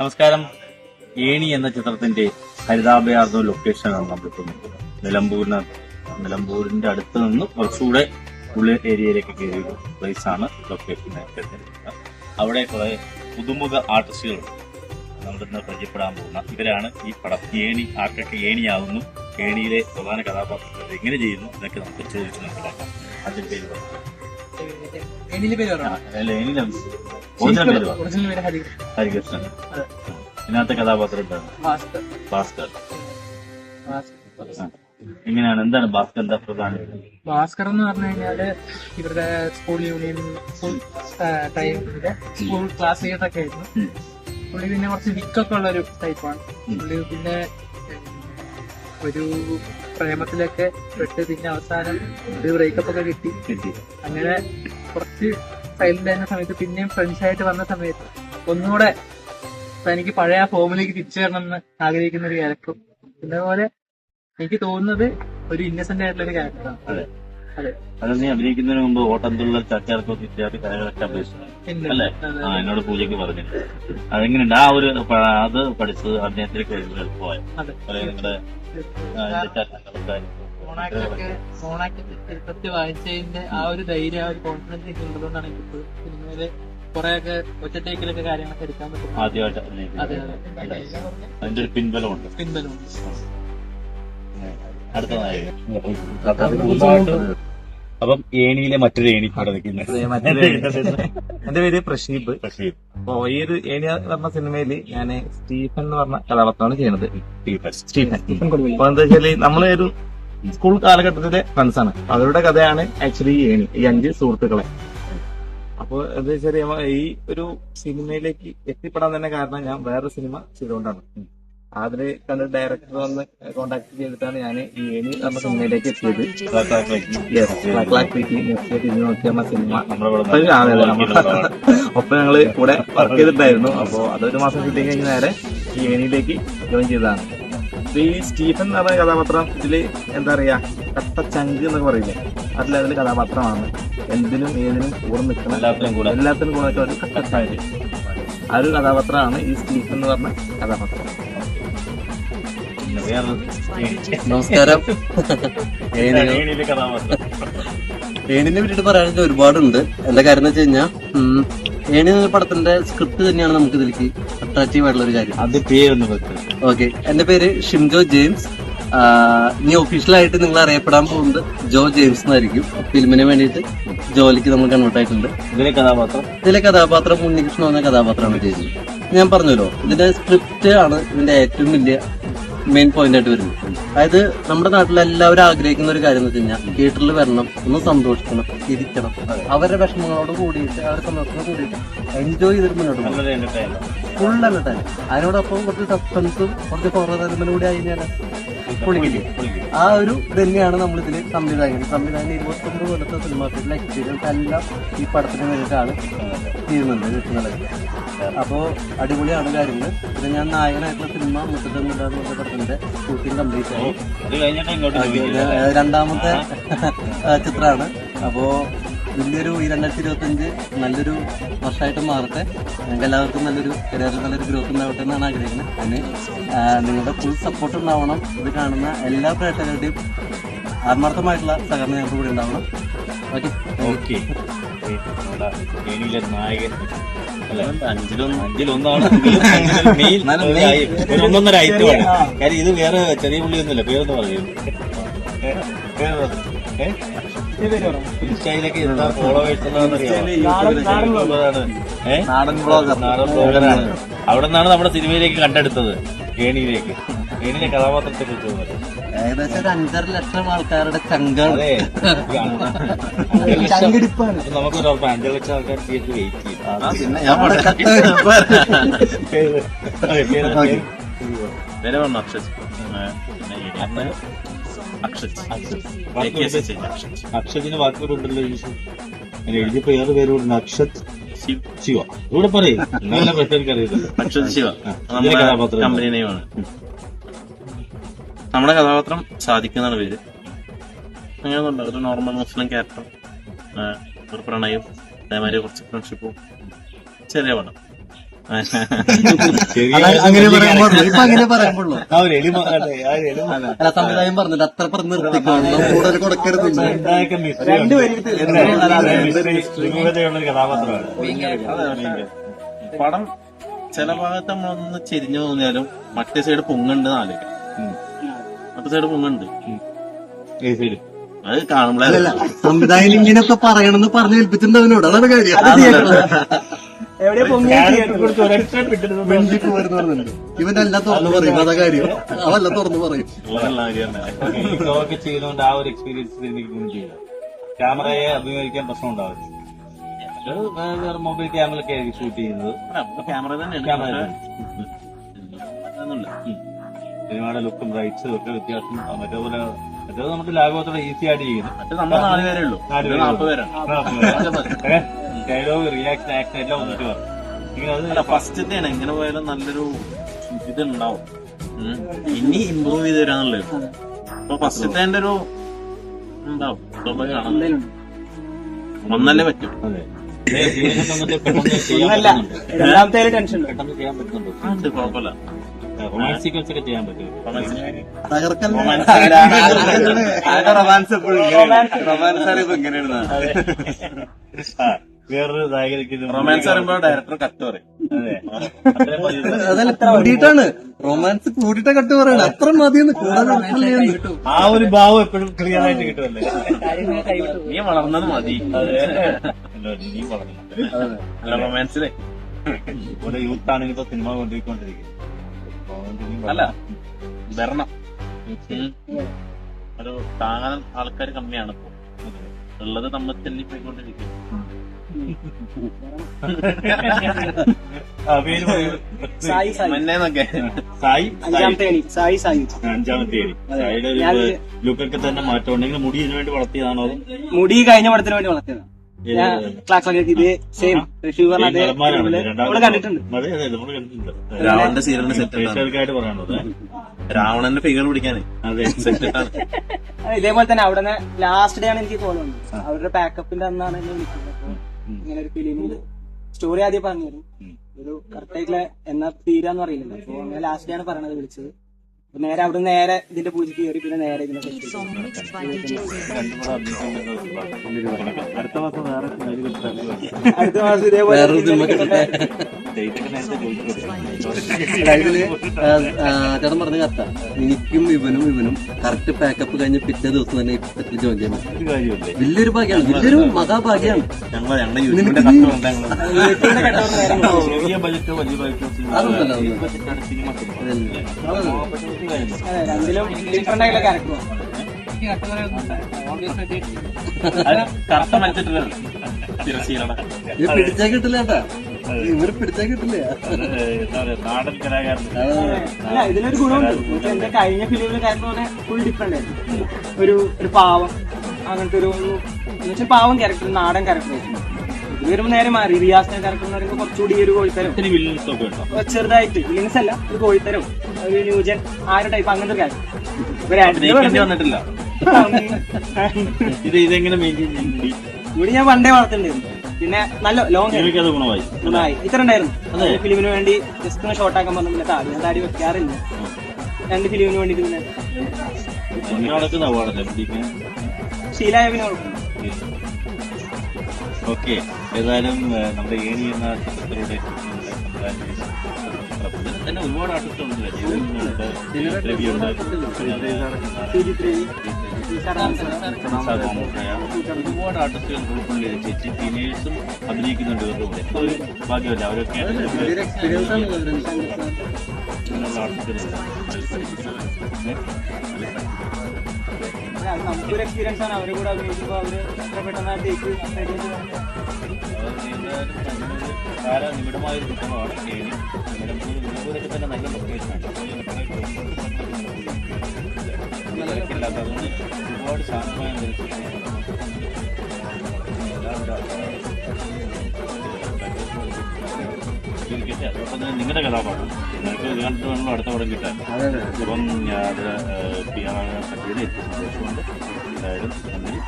നമസ്കാരം. ഏണി എന്ന ചിത്രത്തിന്റെ ഹരിതാഭയാർന്ന ലൊക്കേഷനാണ് നമ്മൾ നിൽക്കുന്നത്. നിലമ്പൂരിന് നിലമ്പൂരിന്റെ അടുത്ത് നിന്ന് കുറച്ചുകൂടെ ഉള്ളിൽ ഏരിയയിലേക്ക് കയറിയ പ്ലേസ് ആണ് ലൊക്കേഷൻ അവിടെ കുറെ പുതുമുഖ ആർട്ടിസ്റ്റുകളുണ്ട് നമ്മളിന്ന് പരിചയപ്പെടാൻ പോകുന്ന ഇവരാണ് ഈ പടം. ഏണി ആർക്കൊക്കെ ഏണിയാവുന്നു ഏണിയിലെ പ്രധാന കഥാപാത്രങ്ങൾ എങ്ങനെ ചെയ്യുന്നു ഇതൊക്കെ നമുക്ക് ചോദിച്ചു മനസ്സിലാക്കാം. അതിന്റെ പേര് പേര് ഒറിജിനൽ പേര്. ഒറിജിനൽ പേര് ഹരികൃഷ്ണൻ. ഹരികൃഷ്ണൻ ഇതിനകത്തെ കഥാപാത്രം എന്താണ് ഭാസ്കർ. എങ്ങനെയാണ്? എന്താണ് ഭാസ്കർ എന്താ പ്രധാന? ഭാസ്കർ എന്ന് പറഞ്ഞു കഴിഞ്ഞാൽ ഇവരുടെ സ്കൂൾ യൂണിയൻ സ്കൂൾ ടൈമിന്റെ സ്കൂൾ ക്ലാസ് ചെയ്തൊക്കെ ആയിരുന്നു. പുള്ളി പിന്നെ കുറച്ച് വിക്കൊക്കെ ഉള്ള ഒരു ടൈപ്പാണ് പുള്ളി പിന്നെ ഒരു പ്രേമത്തിലൊക്കെ പെട്ട് പിന്നെ അവസാനം ഒരു ബ്രേക്കപ്പ് ഒക്കെ കിട്ടി. കിട്ടി. അങ്ങനെ കുറച്ച് സൈലന്റ് ആയിരുന്ന സമയത്ത് പിന്നെയും ഫ്രണ്ട്സ് ആയിട്ട് വന്ന സമയത്ത് ഒന്നുകൂടെ തനിക്ക് പഴയ ആ ഫോമിലേക്ക് തിരിച്ചു വരണം എന്ന് ആഗ്രഹിക്കുന്ന ഒരു ക്യാരക്ടറും പിന്നെ പോലെ എനിക്ക് തോന്നുന്നത് ഒരു ഇന്നസെന്റ് ആയിട്ടുള്ള ഒരു ക്യാരക്ടറാണ് അതെ. അതെ അത് നീ അഭിനയിക്കുന്നതിന് മുമ്പ് ഓട്ടംതുള്ളൽ ചാച്ചാർക്കൊക്കെ ഇത്യാദി കലകളൊക്കെ അഭ്യസിച്ചു അല്ലേ? ആ. എന്നോട് പൂജയ്ക്ക് പറഞ്ഞിട്ട് അതെങ്ങനെയുണ്ട്? ആ ഒരു അത് പഠിച്ചത് അഭിനയത്തിലേക്ക് എളുപ്പമായി. അതെ. അല്ലെ നിങ്ങളുടെ ചെറുപ്പത്തിൽ വായിച്ചതിന്റെ ആ ഒരു ധൈര്യം ആ ഒരു കോൺഫിഡൻസ് ഒക്കെ ഉള്ളതുകൊണ്ടാണ് എനിക്ക് സിനിമയിലെ കുറെയൊക്കെ ഒറ്റട്ടേക്കിലൊക്കെ കാര്യങ്ങളൊക്കെ എടുക്കാൻ പറ്റും ആദ്യമായിട്ട് അതെ അതെ. അതിന്റെ ഒരു പിൻബലമുണ്ട്. പിൻബലമുണ്ട്. അടുത്തതായി. അപ്പം ഏണിയിലെ മറ്റൊരു ഏണി ഇവിടെ നിൽക്കുന്നത് എന്റെ പേര് പ്രഷീബ് പ്രശീബ് അപ്പോ ഈ ഒരു ഏണിയ പറഞ്ഞ സിനിമയിൽ ഞാൻ സ്റ്റീഫൻ എന്ന് പറഞ്ഞ കഥാപാത്രമാണ് ചെയ്യുന്നത്. സ്റ്റീഫൻ. സ്റ്റീഫൻ. സ്റ്റീഫൻ അപ്പൊ എന്താ വെച്ചാൽ നമ്മളെ ഒരു സ്കൂൾ കാലഘട്ടത്തിലെ ഫ്രണ്ട്സ് ആണ്. അവരുടെ കഥയാണ് ആക്ച്വലി ഈ ഏണി ഈ അഞ്ച് സുഹൃത്തുക്കളെ. അപ്പൊ എന്താ വെച്ചാൽ ഈ ഒരു സിനിമയിലേക്ക് എത്തിപ്പെടാൻ തന്നെ കാരണം ഞാൻ വേറെ സിനിമ ചെയ്തുകൊണ്ടാണ്. അതിൽ കണ്ട് ഡയറക്ടർ വന്ന് കോണ്ടാക്ട് ചെയ്തിട്ടാണ് ഞാൻ ഈ ഏണി നമ്മുടെ സിനിമയിലേക്ക് എത്തിയത്. നോക്കിയ സിനിമ ഒപ്പം ഞങ്ങൾ കൂടെ വർക്ക് ചെയ്തിട്ടുണ്ടായിരുന്നു. അപ്പോ അതൊരു മാസം കിട്ടി കഴിഞ്ഞ് നേരെ ഈ ഏണിയിലേക്ക് ജോയിൻ ചെയ്തതാണ്. അപ്പൊ ഈ സ്റ്റീഫൻ എന്ന് പറഞ്ഞ കഥാപാത്രം ഇതിൽ എന്താ പറയാ കട്ട ചങ്ക് എന്നൊക്കെ പറയില്ലേ? അതിൽ അതിൽ കഥാപാത്രമാണ്. എന്തിനും ഏതിനും കൂടെ നിൽക്കണം. എല്ലാത്തിനും കൂടെ. എല്ലാത്തിനും കൂടെ നിൽക്കുന്ന ഒരു കട്ട ചങ്ക്. ആ ഒരു കഥാപാത്രമാണ് ഈ സ്റ്റീഫൻ എന്ന് പറഞ്ഞ കഥാപാത്രം. നമസ്കാരം. ഏണിനെ ഏണിയിലെ പറയാനൊക്കെ ഒരുപാടുണ്ട്. എന്റെ കാര്യം എന്ന് വെച്ച് കഴിഞ്ഞാൽ ഏണി എന്ന പടത്തിന്റെ സ്ക്രിപ്റ്റ് തന്നെയാണ് നമുക്ക് ഇതിലേക്ക് അട്രാക്റ്റീവ് ആയിട്ടുള്ള ഒരു കാര്യം. അത് ഓക്കെ എന്റെ പേര് ഷിംജോ ജെയിംസ്. ഇനി ഒഫീഷ്യലായിട്ട് നിങ്ങൾ അറിയപ്പെടാൻ പോകുന്നത് ജോ ജെയിംസ് എന്നായിരിക്കും. ഫിലിമിന് വേണ്ടിയിട്ട് ജോലിക്ക് നമ്മൾ കൺവേർട്ട് ആയിട്ടുണ്ട്. ഇതിലെ കഥാപാത്രം? ഇതിലെ കഥാപാത്രം ഉണ്ണികൃഷ്ണൻ എന്ന കഥാപാത്രമാണ് ചേച്ചി ഞാൻ പറഞ്ഞല്ലോ ഇതിന്റെ സ്ക്രിപ്റ്റ് ആണ് ഇതിന്റെ ഏറ്റവും വലിയ മെയിൻ പോയിന്റ് ആയിട്ട് വരുന്നത് അതായത് നമ്മുടെ നാട്ടിൽ എല്ലാവരും ആഗ്രഹിക്കുന്ന ഒരു കാര്യം എന്ന് വെച്ച് കഴിഞ്ഞാൽ തിയേറ്ററിൽ വരണം ഒന്ന് സന്തോഷിക്കണം ഇരിക്കണം. അവരുടെ വിഷമങ്ങളോട് കൂടിയിട്ട് അവരുടെ സന്തോഷത്തോട് കൂടിയിട്ട് എൻജോയ് ചെയ്തിട്ട് മുന്നോട്ട് പോകും ഫുൾ എന്നിട്ട് അതിനോടൊപ്പം കുറച്ച് സസ്പെൻസും കുറച്ച് ഹൊറർ എലമെന്റ് കൂടി ആയി കഴിഞ്ഞാൽ പൊളിക്കില്ലേ ആ ഒരു തന്നെയാണ് നമ്മൾ ഇതിൽ സംവിധായകൻ. സംവിധായകൻ ഇരുപത്തൊമ്പത് കൊല്ലത്തെ സിനിമ എക്സ്പീരിയൻസ് എല്ലാം ഈ പടത്തിന് വേണ്ടിയിട്ടാണ് ചെയ്യുന്നുണ്ട് കിട്ടുന്നത് അപ്പോൾ അടിപൊളിയാണ് കാര്യങ്ങൾ പിന്നെ ഞാൻ നായകനായിട്ടുള്ള സിനിമ പറഞ്ഞ പടത്തിന്റെ ഷൂട്ടിംഗ് കംപ്ലീറ്റ് ആയി. രണ്ടാമത്തെ ചിത്രമാണ്. അപ്പോ വലിയൊരു ഈ രണ്ടായിരത്തി ഇരുപത്തി അഞ്ച് നല്ലൊരു വർഷമായിട്ട് മാറട്ടെ. ഞങ്ങൾക്ക് എല്ലാവർക്കും നല്ലൊരു കരിയറിൽ നല്ലൊരു ഗ്രോത്ത് ഉണ്ടാവട്ടെ എന്നാണ് ആഗ്രഹിക്കുന്നത്. അതിന് നിങ്ങളുടെ ഫുൾ സപ്പോർട്ട് ഉണ്ടാവണം. ഇത് കാണുന്ന എല്ലാ പ്രേക്ഷകരുടെയും ആത്മാർത്ഥമായിട്ടുള്ള സഹകരണം ഞങ്ങൾക്ക് കൂടി ഉണ്ടാവണം. ഓക്കെ നായകൻ. അഞ്ചിലൊന്നാണ്. ഒന്നൊന്നര ഐറ്റമാണ് കാര്യം ഇത് വേറെ ചെറിയ പുള്ളിയൊന്നുമില്ല പേരൊന്നും പറയും ഇൻസ്റ്റയിലൊക്കെ എന്താ ഫോളോവേഴ്സ് നാടൻ ബ്ലോഗർ നാടൻ ബ്ലോഗറാണ് അവിടെ നിന്നാണ് നമ്മുടെ സിനിമയിലേക്ക് കണ്ടെടുത്തത്. ഏണിയിലേക്ക് ഏണിയിലെ കഥാപാത്രത്തെ കുറിച്ച് ഏകദേശം ഒരു അഞ്ചര ലക്ഷം ആൾക്കാരുടെ ചങ്കാണ്. നമുക്കൊരു ഉറപ്പ് അഞ്ചു ലക്ഷം ആൾക്കാർ തിയേറ്റർ വെയിറ്റ് ചെയ്യും. പിന്നെ ഞാൻ പേര് പറഞ്ഞു. അക്ഷത്. അക്ഷതിന് വാക്കുകളുണ്ടല്ലോ ഞാൻ എഴുതിയപ്പോ ഏറെ പേരുണ്ട് അക്ഷത് ശിവ. ഇവിടെ പറയും. നല്ല അറിയത്തില്ല. അക്ഷത് ശിവ. നമ്മുടെ കഥാപാത്രം കമ്പനി നെയിമാണ്. നമ്മുടെ കഥാപാത്രം സാധിക്കുന്നതാണ് പേര്. അങ്ങനെയൊന്നുണ്ട് ഒരു നോർമൽ മുസ്ലിം ക്യാരക്ടർ ഒരു പ്രണയവും അതേമാതിരി കുറച്ച് ഫ്രണ്ട്ഷിപ്പും ചെറിയ പടം. അങ്ങനെ പറയാൻ പാടുള്ളൂ ഇപ്പൊ അങ്ങനെ പറയാൻ പാടുള്ളൂ ആ ഒരു എളിമ അതെ, ആ ഒരു എളിമ. അല്ല സംവിധായകൻ പറഞ്ഞിട്ട് അത്ര പറഞ്ഞ് നിർത്തിക്കണം കൂടുതൽ കൊടുക്കരുത് എന്തായൊക്കെ mystery ഉണ്ട്. എന്താ? അതെ, mystery, ഒരു കഥാപാത്രമാണ്. പടം ചില ഭാഗത്ത് നമ്മളൊന്ന് ചെരിഞ്ഞു തോന്നിയാലും മറ്റേ സൈഡ് പൊങ്ങുണ്ട് ആലോചിക്കാം. മറ്റേ സൈഡ് പൊങ്ങുണ്ട്. side? അത് കാണുമ്പോഴേ സംവിധായകൻ ഇങ്ങനെയൊക്കെ പറയണമെന്ന് പറഞ്ഞു ഏൽപ്പിച്ചിട്ടുണ്ട് അവനോട് അതാണ്. കാര്യം ഇവന്റെ എല്ലാം തുറന്നു പറയും അതാ കാര്യം. അവെല്ലാം തുറന്നു പറയും. ചെയ്തുകൊണ്ട് ആ ഒരു എക്സ്പീരിയൻസ് എനിക്ക് ഗുണം ക്യാമറയെ അഭിമുഖിക്കാൻ പ്രശ്നം ഉണ്ടാവില്ല. വേറെ മൊബൈൽ ക്യാമറയൊക്കെ ആയിരിക്കും ഷൂട്ട് ചെയ്യുന്നത്. ക്യാമറ. സിനിമയുടെ ലുക്കും റൈറ്റ്സും ഒക്കെ വ്യത്യാസം. മറ്റേപോലെ മറ്റേത് നമുക്ക് ലാഘവത്തോടെ ഈസി ആയിട്ട് ചെയ്യുന്നു. മറ്റേ നമ്മൾ നാല് പേരേ ഉള്ളൂ. നാല് പേര് പേരേ. നാൽപ്പത് പേരാണ് ഡയലോഗ് റിയാക്ഷൻ ആക്ഷൻ എല്ലാം ഒന്നിട്ട് അത് അല്ല ഫസ്റ്റത്തെയാണ് എങ്ങനെ പോയാലും നല്ലൊരു ഇതുണ്ടാവും. ഇനി ഇമ്പ്രൂവ് ചെയ്ത് തരാന്നുള്ളത്. അപ്പൊ ഫസ്റ്റത്തെ എന്റെ ഒരു ഉണ്ടാവും സ്വാഭാവികമാണ് ഒന്നല്ലേ പറ്റും. റൊമാൻസ് എപ്പോഴും റൊമാൻസ് ആണ് ഇങ്ങനെയാണ്. വേറൊരു നായകനിക്ക് റൊമാൻസ് പറയുമ്പോ ഡയറക്ടർ കട്ട് പറയും. അതല്ല കൂടിയിട്ടാണ്. റൊമാൻസ് കൂടിയിട്ട കട്ട് പറയണ. അത്ര മതിയെന്ന് കൂടുതൽ ആ ഒരു ഭാവം എപ്പോഴും ക്ലിയർ ആയിട്ട് കിട്ടുമല്ലേ? നീ വളർന്നത് മതി. റൊമാൻസിലെ ഇവിടെ യൂത്ത് ആണെങ്കിൽ ഇപ്പൊ സിനിമ കൊണ്ടുപോയിക്കൊണ്ടിരിക്കുന്നത്. അല്ല. വരണം. ഒരു താങ്ങാൻ ആൾക്കാർ കമ്മിയാണ് ഇപ്പൊ. ഉള്ളത് നമ്മൾ തെല്ലി സായി അണി സായി സായി. അഞ്ചാമത്തെ സായിയുടെ ലുക്കൊക്കെ തന്നെ മാറ്റം. ഉണ്ടെങ്കിൽ മുടി ഇതിനു വേണ്ടി വളർത്തിയതാണോ മുടി കഴിഞ്ഞ പടത്തിന് വേണ്ടി വളർത്തിയതാണ് സെയിം രാവണന്റെ സീരിയലിന് സെറ്റ് പറയാനുള്ളത് രാവണന്റെ ഫിഗർ പിടിക്കാൻ അതെ. സെറ്റ് അത് ഇതേപോലെ തന്നെ അവിടെ ലാസ്റ്റ് ഡേ ആണ് എനിക്ക് കോൾ വന്നത് അവരുടെ പാക്കപ്പിന്റെ അന്നാണ് എന്നെ വിളിക്കുന്നത്. ഇങ്ങനെ ഒരു ഫിലിമിന്റെ സ്റ്റോറി ആദ്യം പറഞ്ഞു തരും ഒരു കറക്റ്റ് ആയിട്ടുള്ള എന്നാ തീരാന്ന് പറയുന്നില്ല അപ്പൊ അങ്ങനെ ലാസ്റ്റ് ആണ് പറയണത് വിളിച്ചത്. നേരെ അവിടെ നേരെ ഇതിന്റെ പൂജയ്ക്ക് കയറി പിന്നെ നേരെ ഇതിനെ set ചെയ്തു. രണ്ടും കൂടെ അഭിനയിക്കുന്നത് അടുത്ത മാസം വേറെ അടുത്ത മാസം ഇതേപോലെ ചേട്ടൻ പറഞ്ഞ കത്ത എനിക്കും ഇവനും ഇവനും കറക്റ്റ് പാക്കപ്പ് കഴിഞ്ഞ പിറ്റേ ദിവസം തന്നെ ഇപ്പത്തിൽ ജോയിൻ ചെയ്യാൻ പറ്റും. വലിയൊരു ഭാഗ്യമാണ്. വലിയൊരു മഹാഭാഗ്യമാണ്. തിരശ്ശീലയുടെ. ഇത് പിടിച്ചാ കിട്ടില്ല ചേട്ടാ. ഇവർ പിടിച്ചാ കിട്ടില്ല എന്താ പറയാ നാടൻ കലാകാരൻ അല്ല ഇതിലൊരു ഗുണമുണ്ട്. എന്റെ കഴിഞ്ഞ ഫിലിമിലെ ക്യാരക്ടർ പറഞ്ഞാൽ ഫുൾ ഡിഫറെന്റ് ആയിരുന്നു. ഒരു ഒരു പാവം. അങ്ങനത്തെ ഒരു എന്നുവെച്ചാൽ പാവം ക്യാരക്ടർ നാടൻ ക്യാരക്ടർ ഇത് വരുമ്പോ നേരെ മാറി. റിയാസിന്റെ ക്യാരക്ടർ എന്ന് പറയുമ്പോൾ കുറച്ചുകൂടി ഒരു കോഴിത്തരം. ചെറുതായിട്ട് വില്ലിങ്സ് അല്ല ഒരു കോഴിത്തരം. ഒരു ന്യൂജൻ ആ ഒരു ടൈപ്പ് അങ്ങനത്തെ ക്യാരക്ടർ അഭിനയിക്കേണ്ടി വന്നിട്ടില്ല. ഇത് ഇതെങ്ങനെ ഇവിടെ ഞാൻ പണ്ടേ വളർത്തുന്നുണ്ടായിരുന്നു പിന്നെ നല്ല ലോങ് അത് ഗുണമായി. ഗുണമായി. ഇത്ര ഉണ്ടായിരുന്നു. ഫിലിമിന് വേണ്ടി ജസ്റ്റ് ഒന്ന് ഷോർട്ട് ആക്കാൻ പറഞ്ഞു പിന്നെ താടി ഞാൻ താടി വെക്കാറില്ല. രണ്ട് ഫിലിമിന് വേണ്ടിട്ട് പിന്നെ ശീലായ പിന്നെ കുഴപ്പമില്ല ഓക്കെ. ഏതായാലും നമ്മുടെ ഏണി എന്ന ചിത്രത്തിലൂടെ തന്നെ ഒരുപാട് ആർട്ടിസ്റ്റ് ഉണ്ടല്ലേ ജീവനുണ്ട്, രവിയുണ്ട്, ഒരുപാട് ആർട്ടിസ്റ്റുകൾ ഉൾക്കൊള്ളിയ ചേച്ചി ടീനേഴ്സും അഭിനയിക്കുന്നുണ്ട് ഭാഗ്യമല്ല അവരൊക്കെ അങ്ങനെയുള്ള ആർട്ടിസ്റ്റുകളുണ്ട് നമുക്കൊരു എക്സ്പീരിയൻസ് ആണ് അവരെ കൂടെ അഭിനയിക്കുമ്പോൾ അവർ എത്ര പെട്ടെന്ന് ടേക്ക് നിമിടമായ ഒരു ഏണി നിലമ്പൂർ നിലമ്പൂരൊക്കെ തന്നെ നല്ല ലൊക്കേഷനാണ് അതുകൊണ്ട് ഒരുപാട് ശാന്തമായ ഇരിക്കട്ടെ. അതോടൊപ്പം തന്നെ നിങ്ങളുടെ കഥാപാത്രം. നിങ്ങൾക്ക് ഇത് കണ്ടിട്ട് വേണമല്ലോ അടുത്ത പടം കിട്ടാൻ. അപ്പം ഞാൻ പറ്റിയത് സന്തോഷമുണ്ട് എന്തായാലും നന്ദി.